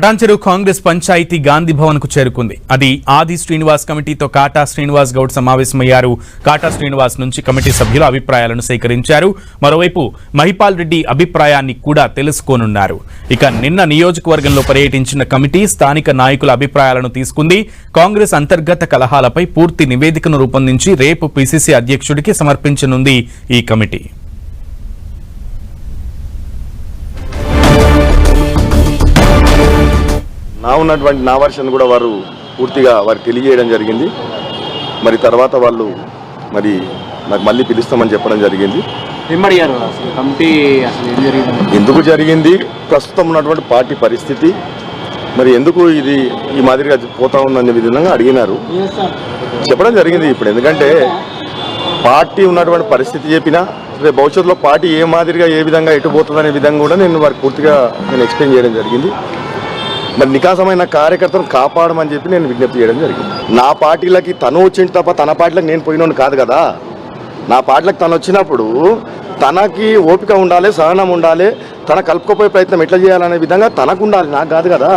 పటాన్చెరు కాంగ్రెస్ పంచాయతీ గాంధీ భవన్కు చేరుకుంది. అది ఆది శ్రీనివాస్ కమిటీతో కాటా శ్రీనివాస్ గౌడ్ సమావేశమయ్యారు. కాటా శ్రీనివాస్ నుంచి కమిటీ సభ్యుల అభిప్రాయాలను సేకరించారు. మరోవైపు మహిపాల్ రెడ్డి అభిప్రాయాన్ని కూడా తెలుసుకోనున్నారు. ఇక నిన్న నియోజకవర్గంలో పర్యటించిన కమిటీ స్థానిక నాయకుల అభిప్రాయాలను తీసుకుంది. కాంగ్రెస్ అంతర్గత కలహాలపై పూర్తి నివేదికను రూపొందించి రేపు పిసిసి అధ్యక్షుడికి సమర్పించనుంది ఈ కమిటీ. నా ఉన్నటువంటి నా వర్షన్ కూడా వారు పూర్తిగా వారికి తెలియజేయడం జరిగింది. మరి తర్వాత వాళ్ళు మరి నాకు మళ్ళీ పిలుస్తామని చెప్పడం జరిగింది. ఎందుకు జరిగింది? ప్రస్తుతం ఉన్నటువంటి పార్టీ పరిస్థితి. మరి ఎందుకు ఇది ఈ మాదిరిగా పోతా ఉందనే విధంగా అడిగినారు. చెప్పడం జరిగింది ఇప్పుడు. ఎందుకంటే పార్టీ ఉన్నటువంటి పరిస్థితి చెప్పినా రేపు భవిష్యత్తులో పార్టీ ఏ మాదిరిగా ఏ విధంగా ఎటు పోతుందనే విధంగా కూడా నేను వారికి పూర్తిగా నేను ఎక్స్ప్లెయిన్ చేయడం జరిగింది. మరి నికాసమైన కార్యకర్తను కాపాడమని చెప్పి నేను విజ్ఞప్తి చేయడం జరిగింది. నా పార్టీలకి తను వచ్చింది తప్ప తన పార్టీలకు నేను పోయినోడు కాదు కదా. నా పార్టీలకు తను వచ్చినప్పుడు తనకి ఓపిక ఉండాలి సహనం ఉండాలి తన కలుపుకోపోయే ప్రయత్నం ఎట్లా చేయాలనే విధంగా తనకు ఉండాలి నాకు కాదు కదా.